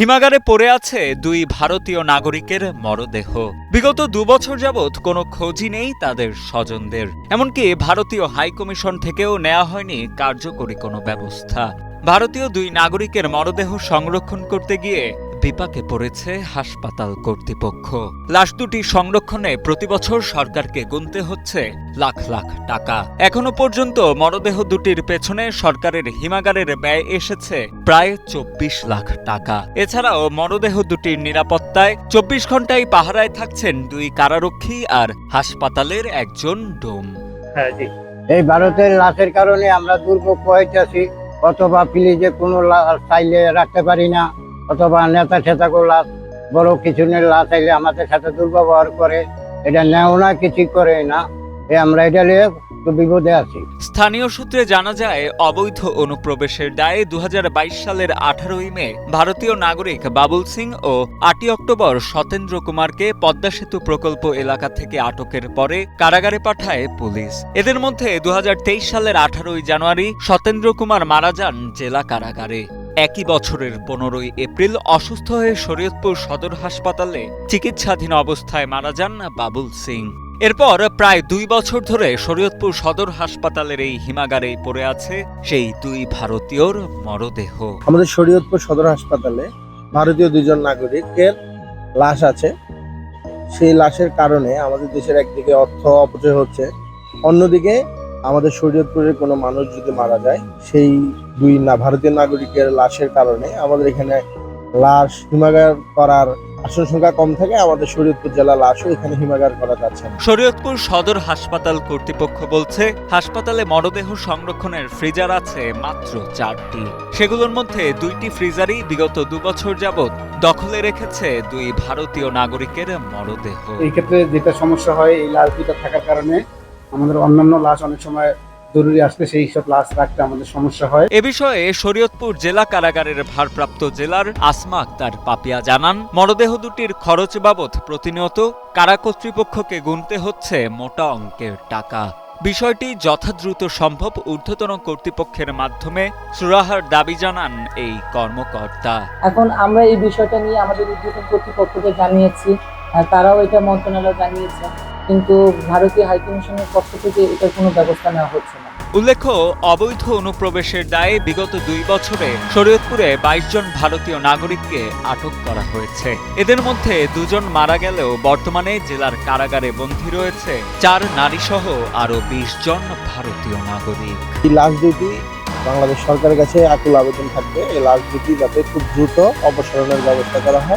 হিমাগারে পড়ে আছে দুই ভারতীয় নাগরিকের মরদেহ। বিগত দুবছর যাবৎ কোনো খোঁজই নেই তাদের স্বজনদের। এমনকি ভারতীয় হাইকমিশন থেকেও নেওয়া হয়নি কার্যকরী কোনো ব্যবস্থা। ভারতীয় দুই নাগরিকের মরদেহ সংরক্ষণ করতে গিয়ে বিপাকে পড়েছে হাসপাতাল কর্তৃপক্ষ। লাশ দুটি সংরক্ষণে প্রতিবছর সরকারকে গুনতে হচ্ছে লাখ লাখ টাকা। এখনও পর্যন্ত মরদেহ দুটির পেছনে সরকারের হিমাগারের ব্যয় এসেছে প্রায় চব্বিশ লাখ টাকা। এছাড়াও মরদেহ দুটির নিরাপত্তায় চব্বিশ ঘন্টায় পাহারায় থাকছেন দুই কারারক্ষী আর হাসপাতালের একজন ডোম। হ্যাঁ এই ভারতের লাশের কারণে আমরা দুর্ভোগ পাইতেছি অথবা ফ্রিজে কোনো লাশ চাইলে রাখতে পারি না। অথবা নেতা ঠেতা লাশ, বড় কিছু নিয়ে লাশ চাইলে আমাদের সাথে দুর্ব্যবহার করে, এটা নেও না কিছু করে না। এ আমরা এটা নিয়ে স্থানীয় সূত্রে জানা যায়, অবৈধ অনুপ্রবেশের দায়ে দুহাজার বাইশ সালের আঠারোই মে ভারতীয় নাগরিক বাবুল সিং ও আটই অক্টোবর সতেন্দ্র কুমারকে পদ্মা সেতু প্রকল্প এলাকা থেকে আটকের পরে কারাগারে পাঠায় পুলিশ। এদের মধ্যে দু হাজার তেইশ সালের আঠারোই জানুয়ারি সতেন্দ্র কুমার মারা যান জেলা কারাগারে। একই বছরের পনেরোই এপ্রিল অসুস্থ হয়ে শরীয়তপুর সদর হাসপাতালে চিকিৎসাধীন অবস্থায় মারা যান বাবুল সিং। এরপর প্রায় দুই বছর ধরে শরীয়তপুর সদর হাসপাতালের এই হিমাগারেই পড়ে আছে সেই দুই ভারতীয়র মরদেহ। আমাদের শরীয়তপুর সদর হাসপাতালে ভারতীয় দুজন নাগরিকের লাশ আছে। সেই লাশের কারণে আমাদের দেশের একদিকে অর্থ অপচয় হচ্ছে, অন্যদিকে আমাদের শরীয়তপুরের কোনো মানুষ যদি মারা যায় সেই দুই না ভারতীয় নাগরিকের লাশের কারণে আমাদের এখানে লাশ হিমাগার করার আসন সংখ্যা কম থাকে আমাদের শরীয়তপুর জেলা লাশও এখানে হিমাগার করা যাচ্ছে না। শরীয়তপুর সদর হাসপাতাল কর্তৃপক্ষ বলছে হাসপাতালে মরদেহ সংরক্ষণের ফ্রিজার আছে মাত্র চারটি। সেগুলোর মধ্যে দুইটি ফ্রিজারই বিগত দুবছর যাবৎ দখলে রেখেছে দুই ভারতীয় নাগরিকের মরদেহ। এই ক্ষেত্রে যেটা সমস্যা হয় এই লাশ দুটো থাকার কারণে আমাদের অন্যান্য লাশ অনেক সময় জরুরি আসলে সেই সব লাশ রাখতে আমাদের সমস্যা হয়। এ বিষয়ে শরীয়তপুর জেলা কারাগারের ভারপ্রাপ্ত জেলার আসমা আক্তার পাপিয়া জানান মরদেহ দুটির খরচ বাবদ প্রতিনিয়ত কারা কর্তৃপক্ষকে গুনতে হচ্ছে মোটা অঙ্কের টাকা। বিষয়টি যথাদ্রুত সম্ভব ঊর্ধ্বতন কর্তৃপক্ষের মাধ্যমে সুরাহার দাবি জানান এই কর্মকর্তা। এখন আমরা এই বিষয়টা নিয়ে আমাদের উদ্যোতন কর্তৃপক্ষকে জানিয়েছি তারাও এটা মন্ত্রণালয় জানিয়েছে। কিন্তু ভারতীয় হাইকমিশনের পক্ষ থেকে এটার কোনো ব্যবস্থা নেওয়া হচ্ছে না। উল্লেখ্য অবৈধ অনুপ্রবেশের দায়ে বিগত দুই বছরে শরীয়তপুরে বাইশ জন ভারতীয় নাগরিককে আটক করা হয়েছে। এদের মধ্যে দুজন মারা গেলেও বর্তমানে জেলার কারাগারে বন্দী রয়েছে চার নারী সহ আরও বিশ জন ভারতীয় নাগরিক। এই লাশ দুটি বাংলাদেশ সরকারের কাছে আকুল আবেদন থাকবে। এই লাশ দুটি যাতে খুব দ্রুত অপসারণের ব্যবস্থা করা হয়।